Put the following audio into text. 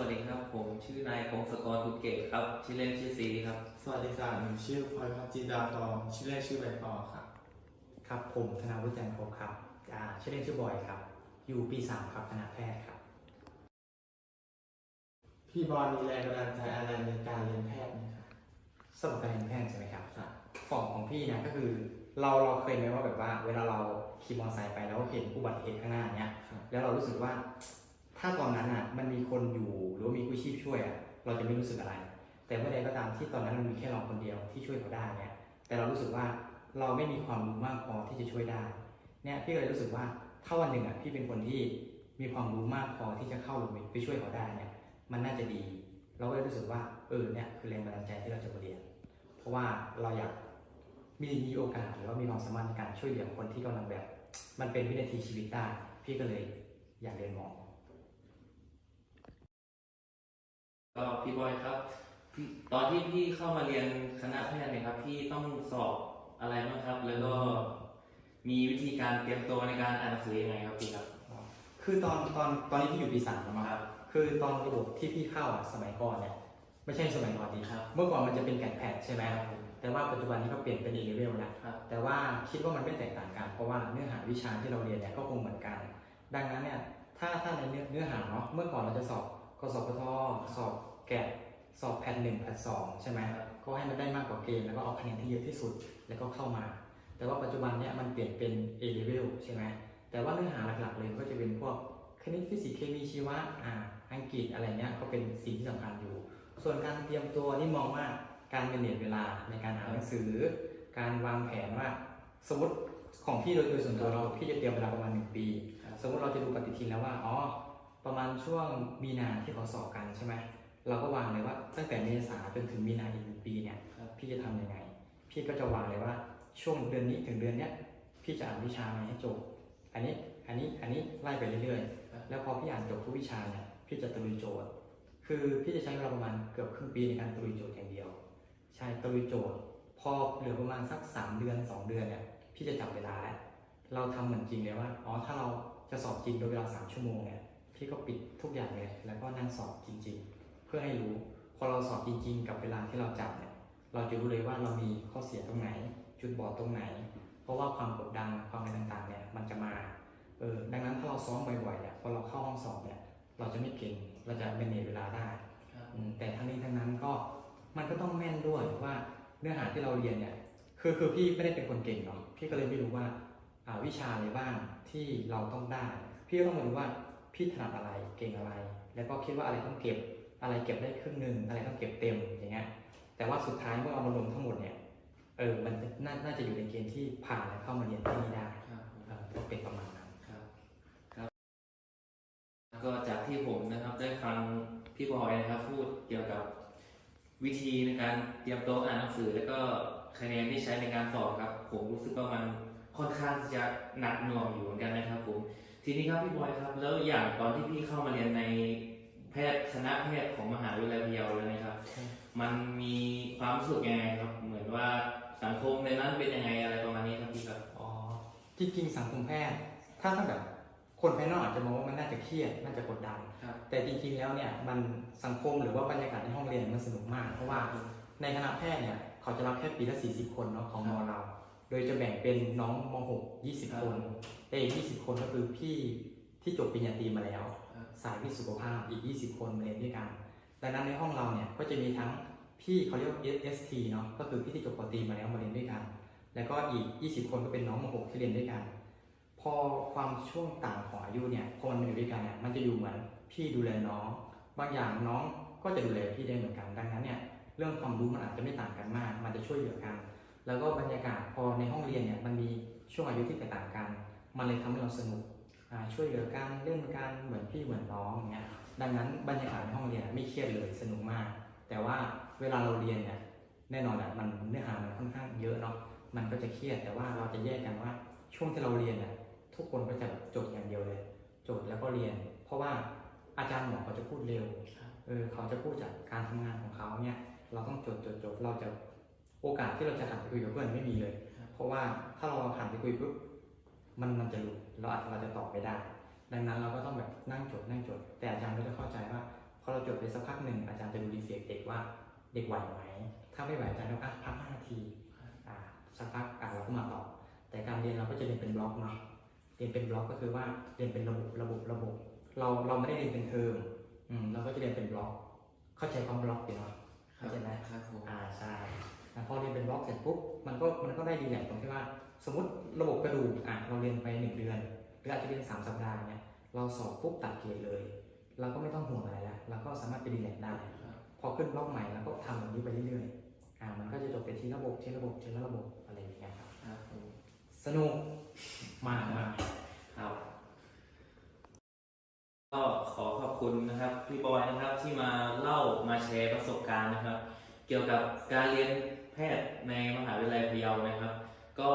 วัสดีครับ ผมชื่อนายพงศกรบุตรเกตครับ ชื่อเล่นชื่อซีครับ สวัสดีค่ะหนูชื่อพลอยพัชจินดาทองชื่อเล่นชื่อใบปอค่ะ ครับ ผมธนาวุฒิจันทร์ภพครับอ่าชื่อเล่นชื่อบอยครับ อยู่ปีสามครับคณะแพทย์ครับ พี่บอลมีแรงบันดาลใจอะไรในการเรียนแพทย์ไหมคะสำหรับการเรียนแพทย์ใช่ไหมครับค่ะฝั่งของพี่เนี่ยก็คือเราเราเคยไหมว่าแบบว่า เวลาเราขี่มอเตอร์ไซค์ไปแล้วเห็นอุบัติเหตุข้างหน้าเนี่ยค่ะแล้วเรารู้สึกว่า ถ้าตอนนั้นอะมันมีคนอยู่หรือว่ามีกู้ชีพช่วยอะเราจะไม่รู้สึกอะไร แต่เมื่อใดก็ตามที่ตอนนั้นมันมีแค่เราคนเดียวที่ช่วยเขาได้เนี่ยแต่เรารู้สึกว่าเราไม่มีความรู้มากพอที่จะช่วยได้เนี่ยพี่ก็เลยรู้สึกว่าถ้าวันหนึ่งอะพี่เป็นคนที่มีความรู้มากพอที่จะเข้าลงไปไปช่วยเขาได้เนี่ยมันน่าจะดี เราก็เลยรู้สึกว่าเออเนี่ยคือแรงบันดาลใจที่เราจะเรียน เพราะว่าเราอยากมีมีโอกาสหรือว่ามีความสามารถในการช่วยเหลือคนที่กำลังแบบ มันเป็นวินาทีชีวิตได้พี่ก็เลยอยากเรียนหมอ ก็พี่บอยครับพี่ตอนที่พี่เข้ามาเรียนคณะแพทย์เนี่ยครับ พี่ต้องสอบอะไรบ้างครับ แล้วก็มีวิธีการเตรียมตัวในการอ่านหนังสือยังไงครับพี่ครับคือตอนตอนตอนนี้พี่อยู่ปีสามแล้วมั้งครับ คือตอนระบบที่พี่เข้าอะสมัยก่อนเนี่ยไม่ใช่สมัยก่อนดีครับ เมื่อก่อนมันจะเป็นแกนแพดใช่ไหมแต่ว่าปัจจุบันนี้ก็เปลี่ยนเป็น A level แล้วครับแต่ว่าคิดว่ามันไม่แตกต่างกันเพราะว่าเนื้อหาวิชาที่เราเรียนเนี่ยก็คงเหมือนกัน ดังนั้นเนี่ยถ้าถ้าในเนื้อเนื้อหาเนาะเมื่อก่อนเราจะสอบ กสพทสอบแกะสอบแพทหนึ่งแพทสองใช่ไหมก็ให้มันได้มากกว่าเกณฑ์แล้วก็เอาคะแนนที่เยอะที่สุดแล้วก็เข้ามา แต่ว่าปัจจุบันเนี่ยมันเปลี่ยนเป็น A level ใช่ไหมแต่ว่าเนื้อหาหลักๆเลยก็จะเป็นพวกคณิตฟิสิกส์เคมีชีวะอ่าอังกฤษอะไรเงี้ยก็เป็นสิ่งที่สำคัญอยู่ ส่วนการเตรียมตัวนี่มองว่าการเมเนจเวลาในการอ่านหนังสือ การวางแผนว่าสมมติของพี่โดยโดยส่วนตัวเราพี่จะเตรียมเวลาประมาณหนึ่งปีครับสมมติเราจะดูปฏิทินแล้วว่าอ๋อ ประมาณช่วงมีนาที่เขาสอบกันใช่ไหมเราก็วางเลยว่าตั้งแต่เมษาจนถึงมีนาอีกหนึ่งปีเนี่ยครับพี่จะทำยังไง พี่ก็จะวางเลยว่าช่วงเดือนนี้ถึงเดือนเนี้ยพี่จะอ่านวิชามาให้จบ อันนี้อันนี้อันนี้ไล่ไปเรื่อยครับๆแล้วพอพี่อ่านจบทุกวิชาเนี่ยพี่จะตะลุยโจทย์ คือพี่จะใช้เวลาประมาณเกือบครึ่งปีในการตะลุยโจทย์อย่างเดียว ใช่ตะลุยโจทย์ พอเหลือประมาณสัก 3 เดือน 2 เดือนเนี่ยพี่จะจับเวลาแล้วเราทำเหมือนจริงเลยว่าอ๋อถ้าเราจะสอบจริงโดยเวลา3ชั่วโมงเนี่ย พี่ก็ปิดทุกอย่างเลย แล้วก็นั่งสอบจริง ๆ เพื่อให้รู้พอเราสอบจริง ๆ กับเวลาที่เราจับเนี่ย เราจะรู้เลยว่าเรามีข้อเสียตรงไหน จุดบอดตรงไหน เพราะว่าความกดดันความอะไรต่างๆเนี่ยมันจะมาเออดังนั้นถ้าเราซ้อมบ่อยๆเนี่ยพอเราเข้าห้องสอบเนี่ยเราจะไม่เก่งเราจะเมเนจเวลาได้ครับอืมแต่ทั้งนี้ทั้งนั้นก็มันก็ต้องแม่นด้วยว่าเนื้อหาที่เราเรียนเนี่ยคือคือพี่ไม่ได้เป็นคนเก่งเนาะพี่ก็เลยไม่รู้ว่าอ่าวิชาอะไรบ้างที่เราต้องได้ พี่ก็ต้องมาดูว่า พี่ถนัดอะไรเก่งอะไร แล้วก็คิดว่าอะไรต้องเก็บ อะไรเก็บได้ครึ่งหนึ่งอะไรต้องเก็บเต็มอย่างเงี้ยแต่ว่าสุดท้ายเมื่อเอามารวมทั้งหมดเนี่ยเออมันจะนาน่าจะอยู่ในเกณฑ์ที่ผ่านและเข้ามาเรียนที่นี่ได้ครับเออก็เป็นประมาณนั้นครับครับ ก็จากที่ผมนะครับได้ฟังพี่บอยนะครับ พูดเกี่ยวกับวิธีในการเตรียมตัวอ่านหนังสือ แล้วก็คะแนนที่ใช้ในการสอบครับ ผมรู้สึกว่ามันค่อนข้างที่จะหนักหน่วงอยู่เหมือนกันนะครับผม ทีนี้ครับพี่บอยครับ แล้วอย่างตอนที่พี่เข้ามาเรียนในแพทย์คณะแพทย์ของมหาวิทยาลัยพะเยาเลยนะครับ มันมีความรู้สึกยังไงครับ เหมือนว่าสังคมในนั้นเป็นยังไงอะไรประมาณนี้ครับพี่ครับอ๋อจริงๆสังคมแพทย์ ถ้าถ้าแบบคนภายนอกอาจจะมองว่ามันน่าจะเครียดน่าจะกดดัน ครับแต่จริงๆแล้วเนี่ยมันสังคมหรือว่าบรรยากาศในห้องเรียนมันสนุกมาก เพราะว่าในคณะแพทย์เนี่ยเขาจะรับแค่ปีละ40 คนเนาะของมอเรา โดยจะแบ่งเป็นน้องม .6 20 คนแต่อีก20 คนก็คือพี่ที่จบปริญญาตรีมาแล้วครับสายวิทย์สุขภาพอีก 20 คนมาเรียนด้วยกันดังนั้นในห้องเราเนี่ยก็จะมีทั้งพี่เขาเรียกว่า ST เนาะก็คือพี่ที่จบปตรีมาแล้วมาเรียนด้วยกัน แล้วก็อีก 20 คนก็เป็นน้องม .6 ที่เรียนด้วยกัน พอความช่วงต่างของอายุเนี่ยพอมันมาอยู่ด้วยกันเนี่ยมันจะอยู่เหมือนพี่ดูแลน้อง บางอย่างน้องก็จะดูแลพี่ได้เหมือนกันดังนั้นเนี่ยเรื่องความรู้มันอาจจะไม่ต่างกันมาก มันจะช่วยเหลือกัน แล้วก็บรรยากาศพอในห้องเรียนเนี่ยมันมีช่วงอายุที่แตกต่างกัน มันเลยทำให้เราสนุกอ่าช่วยเหลือกันเล่นกันเหมือนพี่เหมือนน้องอย่างเงี้ยดังนั้นบรรยากาศในห้องเรียนไม่เครียดเลยสนุกมาก แต่ว่าเวลาเราเรียนเนี่ยแน่นอนอะมันเนื้อหามันค่อนข้างเยอะเนาะมันก็จะเครียดแต่ว่าเราจะแยกกันว่าช่วงที่เราเรียนเนี่ยทุกคนก็จะแบบจดอย่างเดียวเลยจดแล้วก็เรียน เพราะว่าอาจารย์หมอเขาจะพูดเร็วครับเออเขาจะพูดจากการทำงานของเขาเนี่ยเราต้องจดจดจดเราจะ โอกาสที่เราจะหันไปคุยกับเพื่อนไม่มีเลย เพราะว่าถ้าเราหันไปคุยปุ๊บมันมันจะหลุดเราอาจจะเราจะตอบไม่ได้ ดังนั้นเราก็ต้องแบบนั่งจดนั่งจด แต่อาจารย์ก็จะเข้าใจว่าพพอเราจดไปสักพักหนึ่งอาจารย์จะดูรีเฟกเด็กว่าเด็กไหวไหมถ้าไม่ไหวอาจารย์ก็อะพัก5นาทีอ่าสักพักอะเราก็มาต่อ แต่การเรียนเราก็จะเรียนเป็นบล็อกเนาะเรียนเป็นบล็อกก็คือว่าเรียนเป็นระบบระบบระบบ เราเราไม่ได้เรียนเป็นเทอมอืมเราก็จะเรียนเป็นบล็อก เข้าใจความบล็อกอยู่เนาะเข้าใจไหมครับผมอ่าใช่ แล้วพอเรียนเป็นบล็อกเสร็จปุ๊บมันก็มันก็ได้ดีอย่างตรงที่ว่า สมมติระบบกระดูกอะเราเรียนไปหนึ่งเดือน หรืออาจจะเรียนสามสัปดาห์เนี่ยเราสอบปุ๊บตัดเกรดเลย เราก็ไม่ต้องห่วงอะไรแล้วเราก็สามารถไปดีแลกได้ครับพอขึ้นบล็อกใหม่เราก็ทำแบบนี้ไปเรื่อยๆอ่ามันก็จะจบเป็นทีละระบบทีละระบบทีละระบบอะไรอย่างเงี้ยครับครับผมสนุกมากมากครับก็ขอขอบคุณนะครับพี่บอยนะครับที่มาเล่ามาแชร์ประสบการณ์นะครับ เกี่ยวกับการเรียน แพทย์ในมหาวิทยาลัยพะเยานะครับ ก็